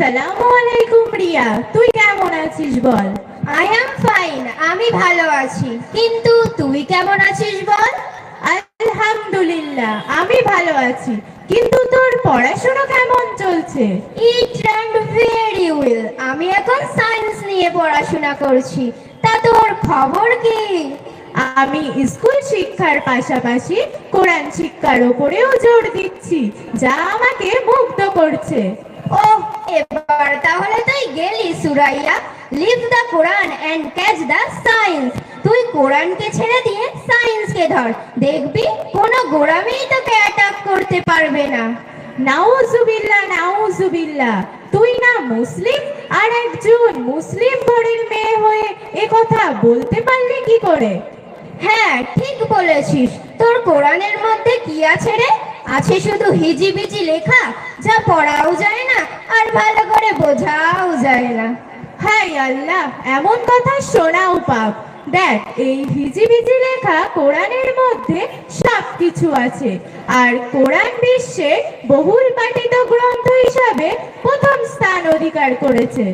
আসসালামু আলাইকুম রিয়া তুই কেমন আছিস বল? আই অ্যাম ফাইন আমি ভালো আছি। কিন্তু তুই কেমন আছিস বল? আলহামদুলিল্লাহ আমি ভালো আছি। কিন্তু তোর পড়াশোনা কেমন চলছে? ইট অ্যান্ড ভেরি উইল আমি এখন সায়েন্স নিয়ে পড়াশোনা করছি। তা তোর খবর কি? আমি স্কুল শিক্ষার পাশাপাশি কোরআন শিক্ষার উপরেও জোর দিচ্ছি যা আমাকে মুগ্ধ করছে। ও, এবার তাহলে তুই গেলি Suraiya. Leave the Quran and catch the science তুই কোরআনকে ছেড়ে দিয়ে সায়েন্সকে ধর। দেখবি, কোনো গোড়ামেই তোকে অ্যাটাক করতে পারবে না। নাউজুবিল্লাহ নাউজুবিল্লাহ। তুই না মুসলিম, আর একজন মুসলিম বাড়ির মেয়ে হয়ে এ কথা বলতে পারলি কি করে? হ্যাঁ ঠিক বলেছিস। তোর কোরআনের মধ্যে কি আছে রে? আছে শুধু হিজিবিজি লেখা যা পড়াও যায় না আর ভালো করে বোঝাও যায় না। হাই আল্লাহ, এমন কথা শোনাও পাপ। দেখ, এই হিজিবিজি লেখা কোরআনের মধ্যে সব কিছু আছে। আর কোরআন বিশ্বের বহুল পাঠিত গ্রন্থ হিসাবে প্রথম স্থান অধিকার করেছে।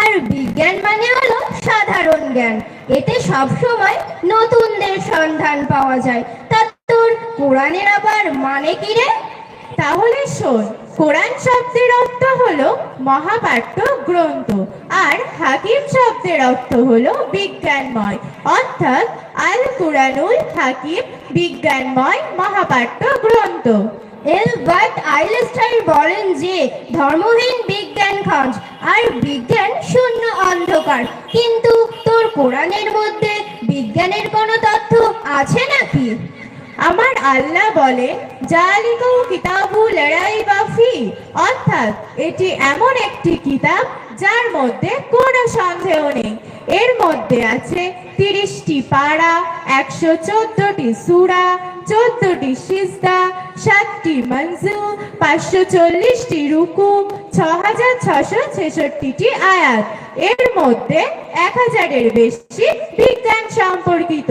আর বিজ্ঞান মানে হলো সাধারণ জ্ঞান। এতে সব সময় নতুনদের সন্ধান পাওয়া যায়। তা কোরআনের আবার মানে কি রে? তাহলে শোন, কোরআন শব্দের অর্থ হলো মহাপাঠ্য গ্রন্থ আর হাকিম শব্দের অর্থ হলো বিজ্ঞানময়। অর্থাৎ আল কুরআনুল হাকিম বিজ্ঞানময় মহাপাঠ্য গ্রন্থ। এলবার্ট আইনস্টাইন বলেন যে, ধর্মহীন বিজ্ঞান খঞ্জ আর বিজ্ঞান শূন্য অন্ধকার। কিন্তু তোর কোরআনের মধ্যে বিজ্ঞানের কোনো তথ্য আছে নাকি? আমার আল্লাহ বলে, জালিকু কিতাবু লড়াই বাফি অর্থাৎ, এটি এমন একটি কিতাব যার মধ্যে কোনো সন্দেহ নেই। এর মধ্যে আছে তিরিশটি পাড়া একশো চোদ্দটি সুরা, চোদ্দটি সিজদা, সাতটি মঞ্জু, পাঁচশো চল্লিশটি রুকু ছ হাজার ছশো ছেষট্টিটি আয়াত। এর মধ্যে এক হাজারের বেশি বিজ্ঞান সম্পর্কিত।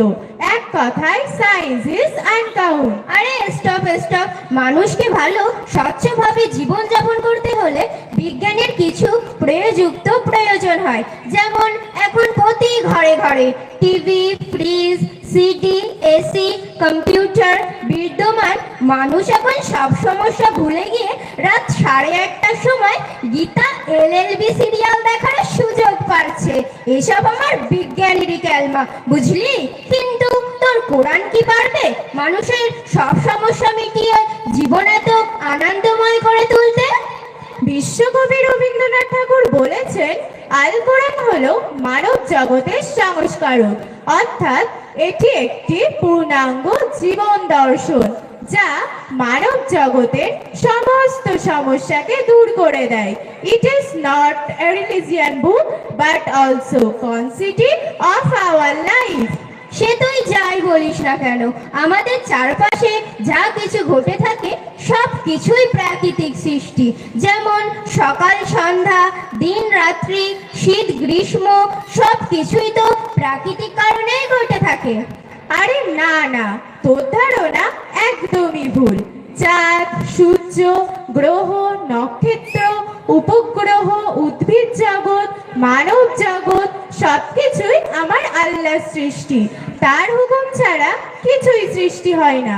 এক কথায় সায়েন্স ইজ আনকাউন্ট আরে স্টপ স্টপ মানুষকে ভালো, স্বচ্ছভাবে জীবনযাপন করতে হলে বিজ্ঞানের কিছু প্রয়োযুক্ত প্রয়োজন হয়। যেমন, এখন প্রতি ঘরে ঘরে TV fridge CD, AC, computer, বিদ্যমান, মানুষ এখন সব সমস্যা ভুলে গিয়ে রাত সাড়ে আটটার সময় গীতা এলএলবি সিরিয়াল দেখার সুযোগ পাচ্ছে। এসব আমার বিজ্ঞানেরই ক্যালমা, বুঝলি? কিন্তু তোর কোরআন কি পারবে? মানুষের সব সমস্যা মিটিয়ে জীবন এত আনন্দময় করে তুলতে? বিশ্বকবি রবীন্দ্রনাথ ঠাকুর বলেছেন, আল কোরআন হলো মানব জগতের সংস্কারক অর্থাৎ এটি একটি পূর্ণাঙ্গ জীবন দর্শন, যা মানব জগতের সমস্ত সমস্যাকে দূর করে দেয়। It is not a religion book but also constitution of our life সে তুই যাই বলিস না কেন, আমাদের চারপাশে যা কিছু ঘটে থাকে, সব কিছুই প্রাকৃতিক সৃষ্টি। যেমন সকাল, সন্ধ্যা, দিন, রাত্রি, শীত, গ্রীষ্ম, সব কিছুই তো প্রাকৃতিক কারণেই ঘটে। থাকে আরে না না তোর ধারণা একদমই ভুল। চাঁদ, সূর্য, গ্রহ, নক্ষত্র, উপগ্রহ, উদ্ভিদ জগৎ, মানব জগৎ, সবকিছুই আমার আল্লাহ সৃষ্টি। তার হুকুম ছাড়া কিছুই সৃষ্টি হয় না।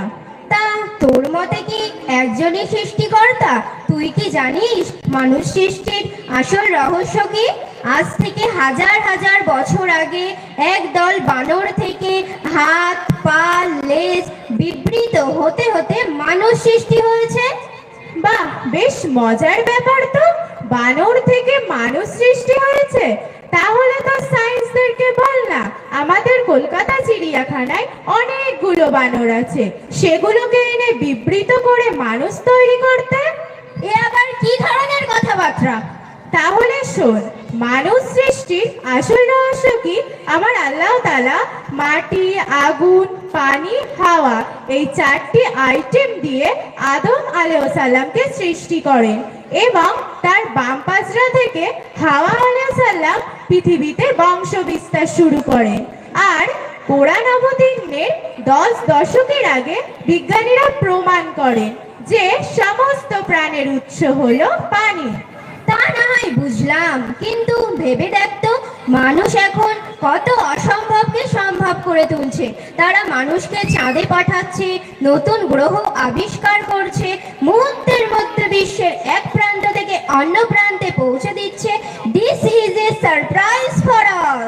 তা তোর মতে কি একজনই সৃষ্টিকর্তা? তুই কি জানিস মানুষ সৃষ্টির আসল রহস্য কি? আজ থেকে হাজার হাজার বছর আগে এক দল বানর থেকে হাত, পা, লেজ বিবৃত হতে হতে মানুষ সৃষ্টি হয়েছে। বাহ, বেশ মজার ব্যাপার তো। বানর থেকে মানুষ সৃষ্টি হয়েছে। তাহলে তো সায়েন্সদেরকে বল না, আমাদের কলকাতা চিড়িয়াখানায় অনেকগুলো বানর আছে। সেগুলোকে এনে বিবৃত করে মানুষ তৈরি করতে? এ আবার কি ধরনের কথাবার্তা? তাহলে শোন মানুষ সৃষ্টির আসল রহস্য কি? আমার আল্লাহ তালা মাটি, আগুন, পানি, হাওয়া এই চারটি আইটেম দিয়ে আদম আলাইসাল্লামকে সৃষ্টি করেন এবং তার বাম পাজরা থেকে হাওয়া আলাইসাল্লাম পৃথিবীতে বংশ বিস্তার শুরু করেন। আর কোরআন অবতীর্ণের দশ দশকের আগে বিজ্ঞানীরা প্রমাণ করেন যে সমস্ত প্রাণের উৎস হলো পানি। তা না হয় বুঝলাম। কিন্তু ভেবে দেখতো মানুষ এখন কত অসম্ভবকে সম্ভব করে তুলছে। তারা মানুষকে চাঁদে পাঠাচ্ছে, নতুন গ্রহ আবিষ্কার করছে, মুহূর্তের মধ্যে বিশ্বের এক প্রান্ত থেকে অন্য প্রান্তে পৌঁছে দিচ্ছে। This is a surprise for all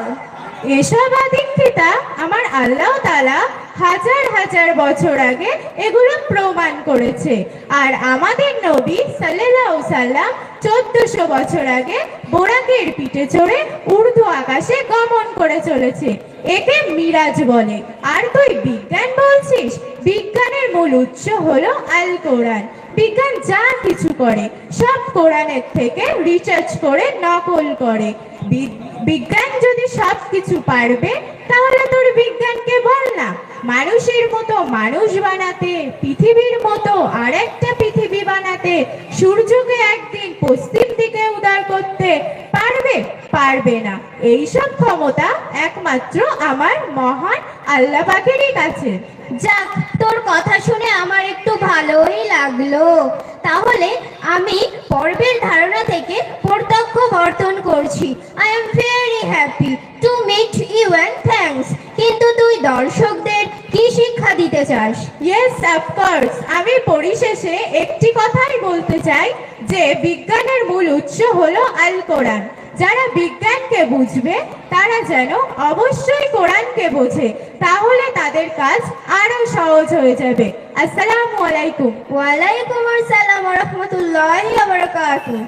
এসব আদিক্ষিতা আমার আল্লাহ তালা হাজার হাজার বছর আগে এগুলো প্রমাণ করেছে। আর আমাদের নবী সাল্লাল্লাহু সাল্লাম চোদ্দশো বছর আগে বোরাকের পিঠে চড়ে উর্দু আকাশে গমন করে চলেছে। একে মিরাজ বলে। আর তুই বিজ্ঞান বলছিস? বিজ্ঞানের মূল উৎস হলো আল কোরআন বিজ্ঞান যা কিছু করে, সব কোরআনের থেকে রিসার্চ করে, নকল করে। বি- বিজ্ঞান যদি সব কিছু পারবে, তাহলে তোর বিজ্ঞানকে বল না। মানুষের মতো মানুষ বানাতে, পৃথিবীর মতো আর একটা পৃথিবী বানাতে, সূর্যকে একদিন পশ্চিম দিকে উদার করতে পারবে? পারবে না। এইসব ক্ষমতা একমাত্র আমার মহান আল্লাহ পাকেরই কাছে। যাক তোর কথা শুনে আমার একটু ভালোই লাগল। তাহলে আমি পর্বের ধারণা থেকে প্রত্যক্ষ বর্তন করছি। I'm very happy to meet you and thanks কিন্তু তুই দর্শকদের কি শিক্ষা দিতে চাস? ইয়েস অফকোর্স আমি পরিশেষে একটি কথাই বলতে চাই যে বিজ্ঞানের মূল উৎস হলো আল কোরআন। যারা বিজ্ঞানকে বুঝবে, তারা যেন অবশ্যই কোরআনকে বোঝে, তাহলে তাদের কাজ আরও সহজ হয়ে যাবে। আসসালামু আলাইকুম। ওয়ালাইকুম আসসালাম রহমতুল্লাহ বারাকাতুহু।